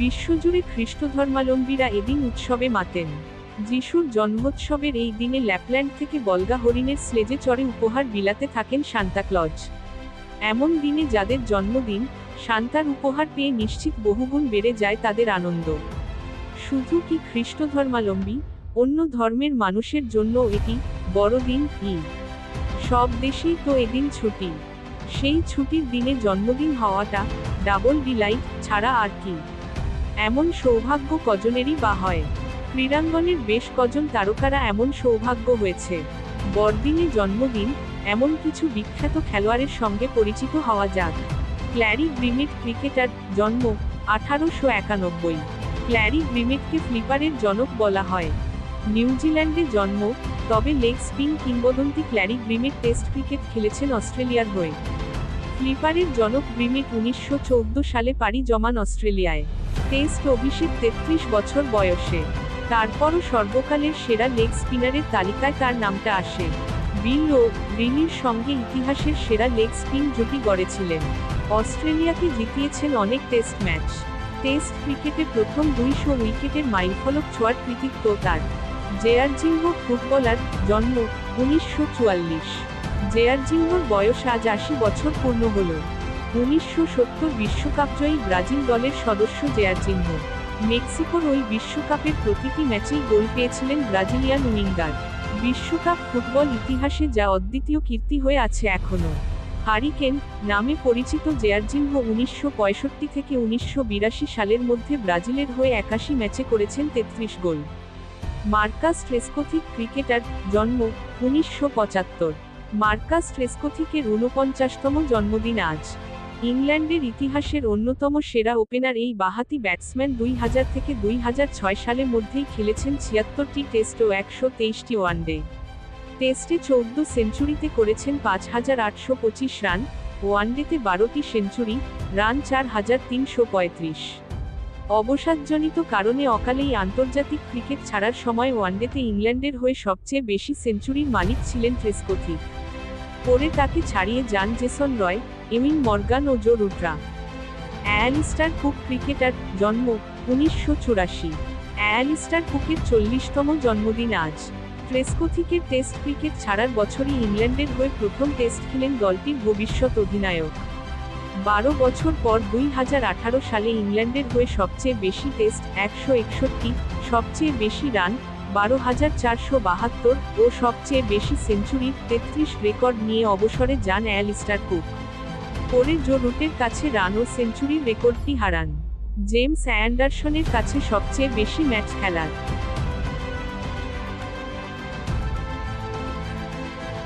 বিশ্বজুড়ে খ্রিস্ট ধর্মালম্বীরা এদিন উৎসবে মাতেন। যিশুর জন্মোৎসবের এই দিনে ল্যাপল্যান্ড থেকে বলগা হরিণের স্লেজে চড়ে উপহার বিলাতে থাকেন সান্তাক্লজ এমন দিনে যাদের জন্মদিন, সান্তার উপহার পেয়ে নিশ্চিত বহুগুণ বেড়ে যায় তাদের আনন্দ। শুধু কি খ্রিস্ট ধর্মালম্বী অন্য ধর্মের মানুষের জন্য এটি বড়দিন ঈদ সব দেশেই তো এদিন ছুটি। সেই ছুটির দিনে জন্মদিন হওয়াটা ডাবল ডিলাইট ছাড়া আর কি। এমন সৌভাগ্য কজনেরই বা হয়। ক্রীড়াঙ্গনের বেশ কজন তারকারা এমন সৌভাগ্য হয়েছে। বড়দিনে জন্মদিন, এমন কিছু বিখ্যাত খেলোয়াড়ের সঙ্গে পরিচিত হওয়া যাক। ক্ল্যারি গ্রিমিট ক্রিকেটার, জন্ম আঠারোশো একানব্বই। ক্ল্যারি গ্রিমিটকে ফ্লিপারের জনক বলা হয়। নিউজিল্যান্ডে জন্ম, তবে লেগ স্পিন কিংবদন্তি ক্ল্যারি গ্রিমিট টেস্ট ক্রিকেট খেলেছেন অস্ট্রেলিয়ার হয়ে। ফ্লিপারের জনক গ্রিমিট উনিশশো সালে পাড়ি জমান অস্ট্রেলিয়ায়। টেস্ট অভিষেক তেত্রিশ বছর বয়সে। তারপরও সর্বকালের সেরা লেগ স্পিনারের তালিকায় তার নামটা আসে। বিল ও রিলির সঙ্গে ইতিহাসের সেরা লেগ স্পিন জুটি গড়েছিলেন। অস্ট্রেলিয়াকে জিতিয়েছেন অনেক টেস্ট ম্যাচ। টেস্ট ক্রিকেটে প্রথম দুইশো উইকেটের মাইলফলক ছোঁয়ার কৃতিত্ব তার। জেয়ারজিংহ ফুটবলার জন্ম উনিশশো চুয়াল্লিশ। জেয়ারজিংহর বয়স আজ আশি বছর পূর্ণ হল। উনিশশো সত্তর বিশ্বকাপজয়ী ব্রাজিল দলের সদস্য জেয়ারজিংহ মেক্সিকোর ওই বিশ্বকাপের প্রতিটি ম্যাচেই গোল পেয়েছিলেন ব্রাজিলিয়ান উইঙ্গার। বিশ্বকাপ ফুটবল ইতিহাসে যা অদ্বিতীয় কীর্তি হয়ে আছে এখনও। হারিকেন নামে পরিচিত জেয়ারজিনহো উনিশশো থেকে উনিশশো বিরাশি সালের মধ্যে ব্রাজিলের হয়ে একাশি ম্যাচে করেছেন তেত্রিশ গোল। মার্কাস ট্রেসকোথিক ক্রিকেটার জন্ম উনিশশো পঁচাত্তর। মার্কাস ট্রেসকোথিকের ঊনপঞ্চাশতম জন্মদিন আজ। ইংল্যান্ডের ইতিহাসের অন্যতম সেরা ওপেনার এই বাহাতি ব্যাটসম্যান দুই হাজার থেকে দুই হাজার ছয় সালের মধ্যেই খেলেছেন ছিয়াত্তরটি টেস্ট ও একশো তেইশটি ওয়ানডে। টেস্টে চৌদ্দ সেঞ্চুরিতে করেছেন পাঁচ হাজার আটশো পঁচিশ রান ওয়ানডেতে বারোটি সেঞ্চুরি, রান চার হাজার তিনশো পঁয়ত্রিশ। অবসাদজনিত কারণে অকালেই আন্তর্জাতিক ক্রিকেট ছাড়ার সময় ওয়ানডেতে ইংল্যান্ডের হয়ে সবচেয়ে বেশি সেঞ্চুরির মালিক ছিলেন ট্রেসকোথিক পরে তাকে ছাড়িয়ে যান জেসন রয় এমিন মর্গান ও জো রুটরা অ্যালিস্টার কুক ক্রিকেটার, জন্ম উনিশশো চুরাশি। অ্যালিস্টার কুকের চল্লিশতম জন্মদিন আজ। ট্রেসকোথিকের টেস্ট ক্রিকেট ছাড়ার বছরই ইংল্যান্ডের হয়ে প্রথম টেস্ট খেলেন দলটির ভবিষ্যৎ অধিনায়ক। বারো বছর পর দুই হাজার আঠারো সালে ইংল্যান্ডের হয়ে সবচেয়ে বেশি টেস্ট একশো একষট্টি, সবচেয়ে বেশি রান বারো হাজার চারশো বাহাত্তর ও সবচেয়ে বেশি সেঞ্চুরির তেত্রিশ রেকর্ড নিয়ে অবসরে যান অ্যালিস্টার কুক। পরে জো রুটের কাছে রান ও সেঞ্চুরির রেকর্ডটি হারান। জেমস অ্যান্ডারসনের কাছে সবচেয়ে বেশি ম্যাচ খেলার।